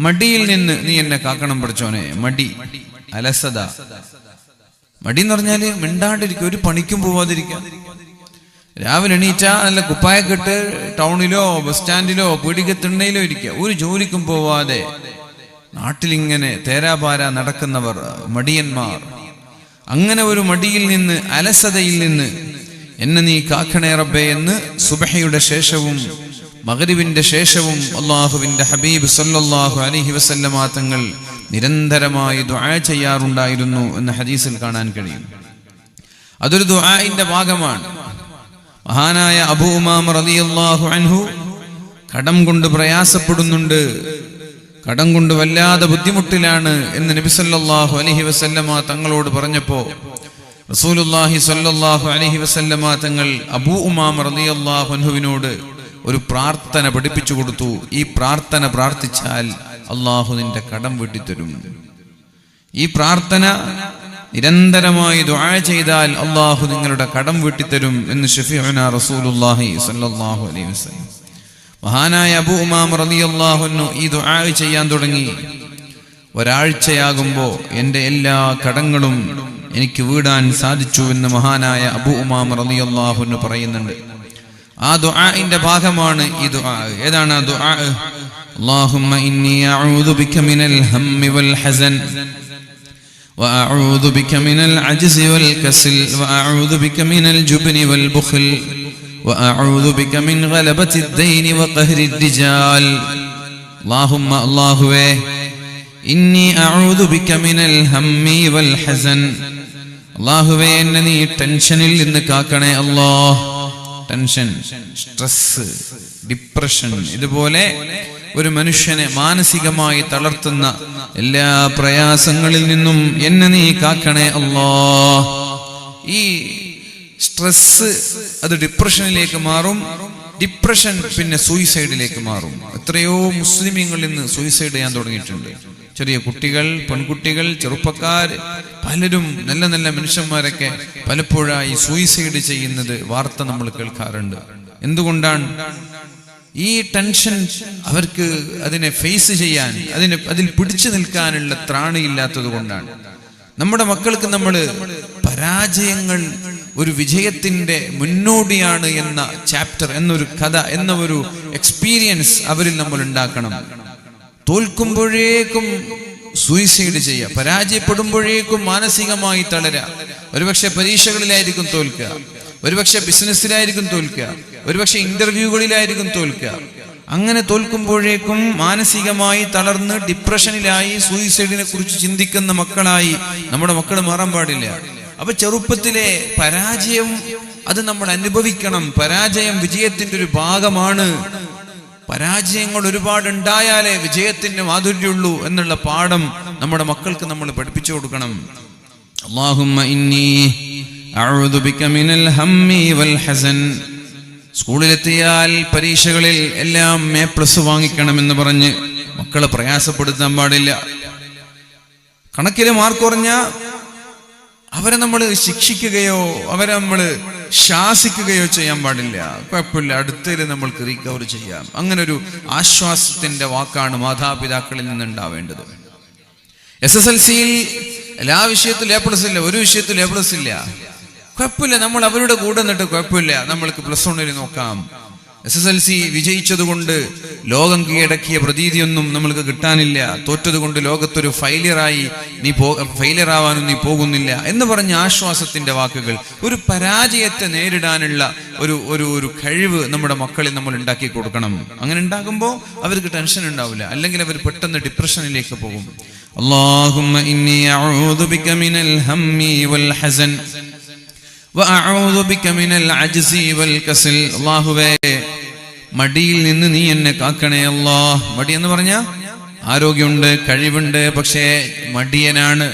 മടിയിൽ നിന്ന് നീ എന്നെ കാക്കണം പഠിച്ചോനെ മടി. അലസത. മടി എന്ന് പറഞ്ഞാൽ മിണ്ടാണ്ടിരിക്കുക. ഒരു പണിക്കും പോവാതിരിക്കാം രാവിലെ എണീറ്റ നല്ല കുപ്പായക്കെട്ട് ടൗണിലോ ബസ് സ്റ്റാൻഡിലോ പീടികത്തിണ്ണയിലോ ഇരിക്കുക. ഒരു ജോലിക്കും പോവാതെ. നാട്ടിലിങ്ങനെ തേരാപാര നടക്കുന്നവർ മടിയന്മാർ. അങ്ങനെ ഒരു മടിയിൽ നിന്ന് അലസതയിൽ നിന്ന് എന്നെ നീ കാക്കണേ റബ്ബേ എന്ന് സുബഹയുടെ ശേഷവും മകരിവിന്റെ ശേഷവും അള്ളാഹുവിന്റെ ഹബീബ് സല്ലാഹു അലഹി വസല്ലമ തങ്ങൾ നിരന്തരമായി ദുആ ചെയ്യാറുണ്ടായിരുന്നു എന്ന് ഹദീസിൽ കാണാൻ കഴിയും. അതൊരു ദുആന്റെ ഭാഗമാണ്. മഹാനായ അബൂ ഉമാമ റളിയല്ലാഹു അൻഹു കടം കൊണ്ട് പ്രയാസപ്പെടുന്നുണ്ട്. കടം കൊണ്ട് വല്ലാതെ ബുദ്ധിമുട്ടിലാണ് എന്ന് നബി സല്ലല്ലാഹു അലൈഹി വസല്ലമ തങ്ങളോട് പറഞ്ഞപ്പോ റസൂലുള്ളാഹി സല്ലാഹു അലൈഹി വസല്ലമ തങ്ങൾ അബൂ ഉമാമ റളിയല്ലാഹു അൻഹുവിനോട് ഒരു പ്രാർത്ഥന പഠിപ്പിച്ചു കൊടുത്തു. ഈ പ്രാർത്ഥന പ്രാർത്ഥിച്ചാൽ അള്ളാഹു നിന്റെ കടം വീട്ടിത്തരും. ഈ പ്രാർത്ഥന നിരന്തരമായി ദുആ ചെയ്താൽ അള്ളാഹു നിങ്ങളുടെ കടം വീട്ടിത്തരും എന്ന് ഷഫീഉന റസൂലുള്ളാഹി സല്ലല്ലാഹു അലൈഹി വസല്ലം. മഹാനായ അബൂ ഉമാം റളിയല്ലാഹു അൻഹു ഈ ദുആ ചെയ്യാൻ തുടങ്ങി. ഒരാഴ്ചയാകുമ്പോൾ എന്റെ എല്ലാ കടങ്ങളും എനിക്ക് വീടാൻ സാധിച്ചു എന്ന് മഹാനായ അബൂ ഉമാം റളിയല്ലാഹു അൻഹു പറയുന്നുണ്ട്. ആ ദുആഇന്റെ ഭാഗമാണ് ഈ ദുആ ഏതാണ് ആ ദുആ اللهم إني أعوذ بك من الهم والحزن وأعوذ بك من العجز والكسل وأعوذ بك من الجبن والبخل وأعوذ بك من غلبة الدين وقهر الرجال اللهم الله إني أعوذ بك من الهم والحزن അള്ളാഹുവേ എന്നെ നീ ടെൻഷനിൽ നിന്ന് കാക്കണേ അല്ലാ ടെൻഷൻ സ്ട്രെസ് ഡിപ്രഷൻ ഇതുപോലെ ഒരു മനുഷ്യനെ മാനസികമായി തളർത്തുന്ന എല്ലാ പ്രയാസങ്ങളിൽ നിന്നും എന്നെ നീ കാക്കണേ അല്ലോ. ഈ സ്ട്രെസ് അത് ഡിപ്രഷനിലേക്ക് മാറും ഡിപ്രഷൻ പിന്നെ സൂയിസൈഡിലേക്ക് മാറും. എത്രയോ മുസ്ലിമീങ്ങൾ ഇന്ന് സൂയിസൈഡ് ചെയ്യാൻ തുടങ്ങിയിട്ടുണ്ട്. ചെറിയ കുട്ടികൾ പെൺകുട്ടികൾ ചെറുപ്പക്കാർ പലരും നല്ല നല്ല മനുഷ്യന്മാരൊക്കെ പലപ്പോഴായി സൂയിസൈഡ് ചെയ്യുന്നത് വാർത്ത നമ്മൾ കേൾക്കാറുണ്ട്. എന്തുകൊണ്ടാണ്? ഈ ടെൻഷൻ അവർക്ക് അതിനെ ഫേസ് ചെയ്യാൻ അതിനെ അതിൽ പിടിച്ചു നിൽക്കാനുള്ള ത്രാണിയില്ലാത്തത് കൊണ്ടാണ്. നമ്മുടെ മക്കൾക്ക് നമ്മൾ പരാജയങ്ങൾ ഒരു വിജയത്തിന്റെ മുന്നോടിയാണ് എന്ന ചാപ്റ്റർ എന്നൊരു കഥ എന്ന ഒരു എക്സ്പീരിയൻസ് അവരിൽ നമ്മൾ ഉണ്ടാക്കണം. തോൽക്കുമ്പോഴേക്കും സൂയിസൈഡ് ചെയ്യുക. പരാജയപ്പെടുമ്പോഴേക്കും മാനസികമായി തളരുക. ഒരുപക്ഷെ പരീക്ഷകളിലായിരിക്കും തോൽക്കുക. ഒരുപക്ഷെ ബിസിനസ്സിലായിരിക്കും തോൽക്കുക. ഒരുപക്ഷെ ഇന്റർവ്യൂകളിലായിരിക്കും തോൽക്കുക. അങ്ങനെ തോൽക്കുമ്പോഴേക്കും മാനസികമായി തളർന്ന് ഡിപ്രഷനിലായി സൂയിസൈഡിനെ കുറിച്ച് ചിന്തിക്കുന്ന മക്കളായി നമ്മുടെ മക്കൾ മാറാൻ പാടില്ല. അപ്പൊ ചെറുപ്പത്തിലെ പരാജയം അത് നമ്മൾ അനുഭവിക്കണം. പരാജയം വിജയത്തിന്റെ ഒരു ഭാഗമാണ് പരാജയങ്ങൾ ഒരുപാട് ഉണ്ടായാലേ വിജയത്തിന് മാധുര്യമുള്ളൂ എന്നുള്ള പാഠം നമ്മുടെ മക്കൾക്ക് നമ്മൾ പഠിപ്പിച്ചു കൊടുക്കണം. സ്കൂളിലെത്തിയാൽ പരീക്ഷകളിൽ എല്ലാം എ പ്ലസ് വാങ്ങിക്കണം എന്ന് പറഞ്ഞ് മക്കളെ പ്രയാസപ്പെടുത്താൻ പാടില്ല. കണക്കിലെ മാർക്ക് കുറഞ്ഞ അവരെ നമ്മൾ ശിക്ഷിക്കുകയോ അവരെ നമ്മൾ ശാസിക്കുകയോ ചെയ്യാൻ പാടില്ല. കുഴപ്പമില്ല. അടുത്തതിൽ നമ്മൾക്ക് റീകവർ ചെയ്യാം. അങ്ങനെ ഒരു ആശ്വാസത്തിന്റെ വാക്കാണ് മാതാപിതാക്കളിൽ നിന്നുണ്ടാവേണ്ടത്. എസ് എസ് എൽ സിയിൽ എല്ലാ വിഷയത്തിലും എ പ്ലസ് ഇല്ല. ഒരു വിഷയത്തിലും എ പ്ലസ് ഇല്ല. കുഴപ്പമില്ല. നമ്മൾ അവരുടെ കൂടെ നിന്നിട്ട് കുഴപ്പമില്ല. നമ്മൾക്ക് പ്ലസ് വണ്ണിൽ നോക്കാം. എസ് എസ് എൽ സി വിജയിച്ചതുകൊണ്ട് ലോകം കീഴടക്കിയ പ്രതീതിയൊന്നും നമ്മൾക്ക് കിട്ടാനില്ല. തോറ്റതുകൊണ്ട് ലോകത്തൊരു ഫൈലിയറായി നീ പോ ഫെയിലിയറാവാനും നീ പോകുന്നില്ല എന്ന് പറഞ്ഞ ആശ്വാസത്തിന്റെ വാക്കുകൾ ഒരു പരാജയത്തെ നേരിടാനുള്ള ഒരു ഒരു ഒരു കഴിവ് നമ്മുടെ മക്കളിൽ നമ്മൾ ഉണ്ടാക്കി കൊടുക്കണം. അങ്ങനെ ഉണ്ടാകുമ്പോൾ അവർക്ക് ടെൻഷൻ ഉണ്ടാവില്ല. അല്ലെങ്കിൽ അവർ പെട്ടെന്ന് ഡിപ്രഷനിലേക്ക് പോകും. അള്ളാഹുമ്മ മടിയിൽ നിന്ന് നീ എന്നെ കാക്കണേ അല്ലാ. മടി എന്ന് പറഞ്ഞ ആരോഗ്യമുണ്ട് കഴിവുണ്ട് പക്ഷേ മടിയനാണ്.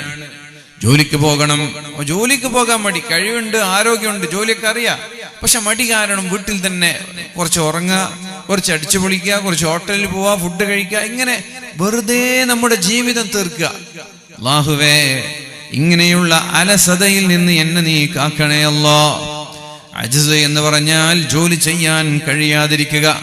ജോലിക്ക് പോകണം. ജോലിക്ക് പോകാൻ മടി. കഴിവുണ്ട് ആരോഗ്യമുണ്ട് ജോലിയൊക്കെ അറിയാം. പക്ഷെ മടി കാരണം വീട്ടിൽ തന്നെ കുറച്ച് ഉറങ്ങുക കുറച്ച് അടിച്ചു പൊളിക്കുക കുറച്ച് ഹോട്ടലിൽ പോവാ ഫുഡ് കഴിക്കുക ഇങ്ങനെ വെറുതെ നമ്മുടെ ജീവിതം തീർക്കുക. അള്ളാഹുവേ ഇങ്ങനെയുള്ള അലസതയിൽ നിന്ന് എന്നെ നീ കാക്കണേ അല്ലോ. അജസ് എന്ന് പറഞ്ഞാൽ ജോലി ചെയ്യാൻ കഴിയാതിരിക്കുക.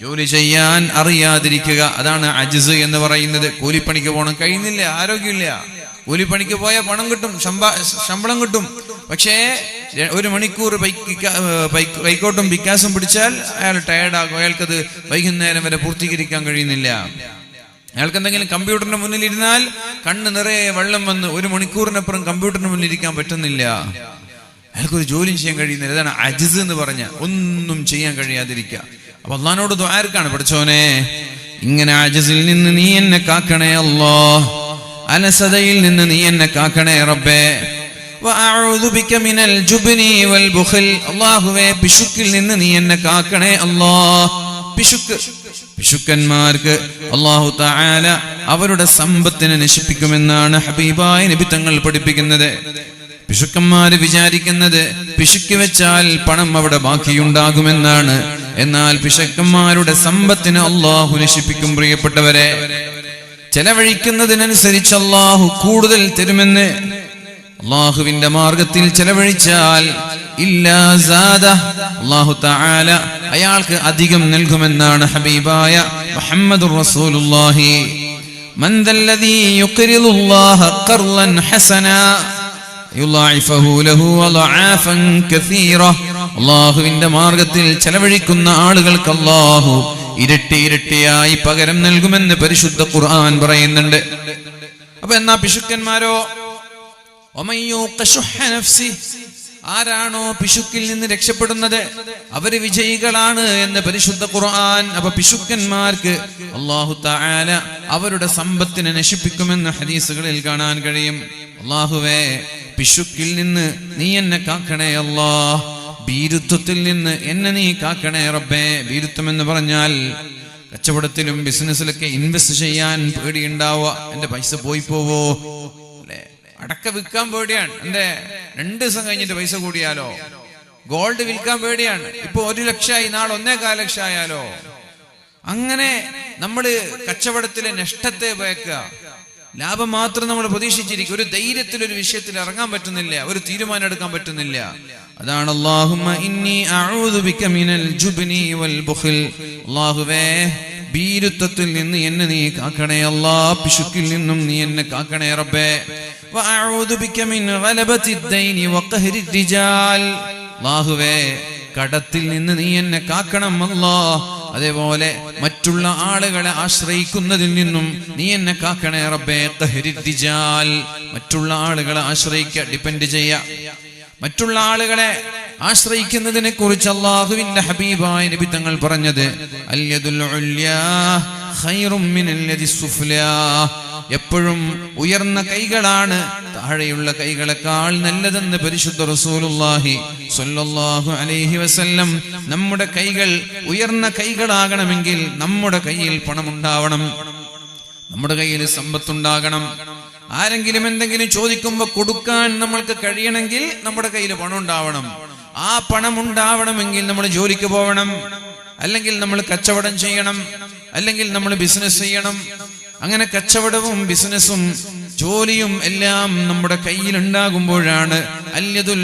ജോലി ചെയ്യാൻ അറിയാതിരിക്കുക. അതാണ് അജിസ് എന്ന് പറയുന്നത്. കൂലിപ്പണിക്ക് പോകണം കഴിയുന്നില്ല ആരോഗ്യമില്ല. കൂലിപ്പണിക്ക് പോയാൽ പണം കിട്ടും ശമ്പളം കിട്ടും. പക്ഷേ ഒരു മണിക്കൂർ ബൈക്ക് ബൈക്കോട്ടും പിക്കാസും പിടിച്ചാൽ അയാൾ ടയർഡാകും അയാൾക്കത് വൈകുന്നേരം വരെ പൂർത്തീകരിക്കാൻ കഴിയുന്നില്ല. അയാൾക്ക് എന്തെങ്കിലും കമ്പ്യൂട്ടറിന് മുന്നിൽ ഇരുന്നാൽ കണ്ണ് നിറയെ വെള്ളം വന്ന് ഒരു മണിക്കൂറിനപ്പുറം കമ്പ്യൂട്ടറിന് മുന്നിൽ ഇരിക്കാൻ പറ്റുന്നില്ല. അയാൾക്ക് ഒരു ജോലിയും ചെയ്യാൻ കഴിയുന്നില്ല. ഇതാണ് അജിസ് എന്ന് പറഞ്ഞ ഒന്നും ചെയ്യാൻ കഴിയാതിരിക്കുക. അപ്പൊ അള്ളഹാനോട് ദ്വാരക്കാണ് പഠിച്ചോനെ ഇങ്ങനെ അജിസിൽ നിന്ന് നീ എന്നെ കാക്കണേ അല്ലോ. അനസതയിൽ നിന്ന് നീ എന്നെ കാക്കണേ റബ്ബേ. അല്ലാഹുവേ പിശുക്കിൽ നിന്ന് നീ എന്നെ കാക്കണേ അല്ലോ. പിശുക്ക്. പിശുക്കന്മാർക്ക് അള്ളാഹു താല അവരുടെ സമ്പത്തിനെ നശിപ്പിക്കുമെന്നാണ് ഹബീബായ നബി തങ്ങൾ പഠിപ്പിക്കുന്നത്. പിശുക്കന്മാര് വിചാരിക്കുന്നത് പിശുക്കി വെച്ചാൽ പണം അവിടെ ബാക്കിയുണ്ടാകുമെന്നാണ്. എന്നാൽ പിശുക്കന്മാരുടെ സമ്പത്തിന് അള്ളാഹു നശിപ്പിക്കും പ്രിയപ്പെട്ടവരെ. ചെലവഴിക്കുന്നതിനനുസരിച്ച് അള്ളാഹു കൂടുതൽ തരുമെന്ന് അള്ളാഹുവിന്റെ മാർഗത്തിൽ ചെലവഴിച്ചാൽ അള്ളാഹു താല അയാൾക്ക് അധികം നൽകുമെന്നാണ് ഹബീബായ മുഹമ്മദ് റസൂലുല്ലാഹി അള്ളാഹുവിന്റെ മാർഗത്തിൽ ചെലവഴിക്കുന്ന ആളുകൾക്ക് അള്ളാഹു ഇരട്ടി ഇരട്ടിയായി പകരം നൽകുമെന്ന് പരിശുദ്ധ ഖുർആൻ പറയുന്നുണ്ട്. അപ്പൊ എന്നാ പിശുക്കന്മാരോ? ആരാണോ പിശുക്കിൽ നിന്ന് രക്ഷപ്പെടുന്നത്? അവർ വിജയികളാണ് എന്ന് പരിശുദ്ധ ഖുർആൻ. അപ്പൊ പിശുക്കന്മാർക്ക് അള്ളാഹു തആല അവരുടെ സമ്പത്തിനെ നശിപ്പിക്കുമെന്ന് ഹദീസുകളിൽ കാണാൻ കഴിയും. അള്ളാഹുവേ പിശുക്കിൽ നിന്ന് നീ എന്നെ കാക്കണേ അല്ലാ. ഭീരുത്വത്തിൽ നിന്ന് എന്നെ നീ കാക്കണേ റബ്ബേ. ഭീരുത്വം എന്ന് പറഞ്ഞാൽ കച്ചവടത്തിലും ബിസിനസ്സിലൊക്കെ ഇൻവെസ്റ്റ് ചെയ്യാൻ പേടിയുണ്ടാവുക. എന്റെ പൈസ പോയി പോവോ? അടക്ക വിൽക്കാൻ പേടിയാണ്. എന്റെ രണ്ട് ദിവസം കഴിഞ്ഞിട്ട് പൈസ കൂടിയാലോ? ഗോൾഡ് വിൽക്കാൻ പേടിയാണ്. ഇപ്പൊ ഒരു ലക്ഷമായി നാളെ ഒന്നേകാൽ ലക്ഷം ആയാലോ അങ്ങനെ നമ്മൾ കച്ചവടത്തിലെ നഷ്ടത്തെ ഭയക്കുക. ലാഭം മാത്രം നമ്മൾ പ്രതീക്ഷിച്ചിരിക്കും. ഒരു ധൈര്യത്തിൽ ഒരു വിഷയത്തിൽ ഇറങ്ങാൻ പറ്റുന്നില്ല. ഒരു തീരുമാനം എടുക്കാൻ പറ്റുന്നില്ല. അതാണ് ഭീരുത്വത്തിൽ നിന്ന് എന്നെ നീ കാക്കണേ. അല്ലാ പിശുക്കിൽ നിന്നും നീ എന്നെ കാക്കണേ റബ്ബേ. കടത്തിൽ നിന്ന് നീ എന്നെ കാക്കണം അല്ലോ. അതേപോലെ മറ്റുള്ള ആളുകളെ ആശ്രയിക്കുന്നതിൽ നിന്നും നീ എന്നെ കാക്കണേ റബ്ബേ ഖഹരി റിജാൽ മറ്റുള്ള ആളുകളെ ആശ്രയിക്ക ഡിപ്പെൻഡ് ചെയ്യ. മറ്റുള്ള ആളുകളെ ആശ്രയിക്കുന്നതിനെ കുറിച്ച് അള്ളാഹുവിന്റെ ഹബീബായ നബി തങ്ങൾ പറഞ്ഞത് അല്യദുൽ എപ്പോഴും ഉയർന്ന കൈകളാണ്. താഴെയുള്ള കൈകളെക്കാൾ നല്ലതെന്ന് പരിശുദ്ധ റസൂലുള്ളാഹി സ്വല്ലല്ലാഹു അലൈഹി വസല്ലം നമ്മുടെ കൈകൾ ഉയർന്ന കൈകളാകണമെങ്കിൽ നമ്മുടെ കയ്യിൽ പണമുണ്ടാവണം. നമ്മുടെ കയ്യിൽ സമ്പത്തുണ്ടാകണം. ആരെങ്കിലും എന്തെങ്കിലും ചോദിക്കുമ്പോൾ കൊടുക്കാൻ നമ്മൾക്ക് കഴിയണമെങ്കിൽ നമ്മുടെ കയ്യിൽ പണം ഉണ്ടാവണം ആ പണം ഉണ്ടാവണമെങ്കിൽ നമ്മൾ ജോലിക്ക് പോകണം അല്ലെങ്കിൽ നമ്മൾ കച്ചവടം ചെയ്യണം. അല്ലെങ്കിൽ നമ്മൾ ബിസിനസ് ചെയ്യണം. അങ്ങനെ കച്ചവടവും ബിസിനസ്സും ജോലിയും എല്ലാം നമ്മുടെ കയ്യിൽ ഉണ്ടാകുമ്പോഴാണ് അല്യതുൽ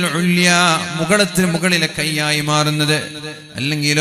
മുകളത്തിന് മുകളിലെ കൈയായി മാറുന്നത്. അല്ലെങ്കിൽ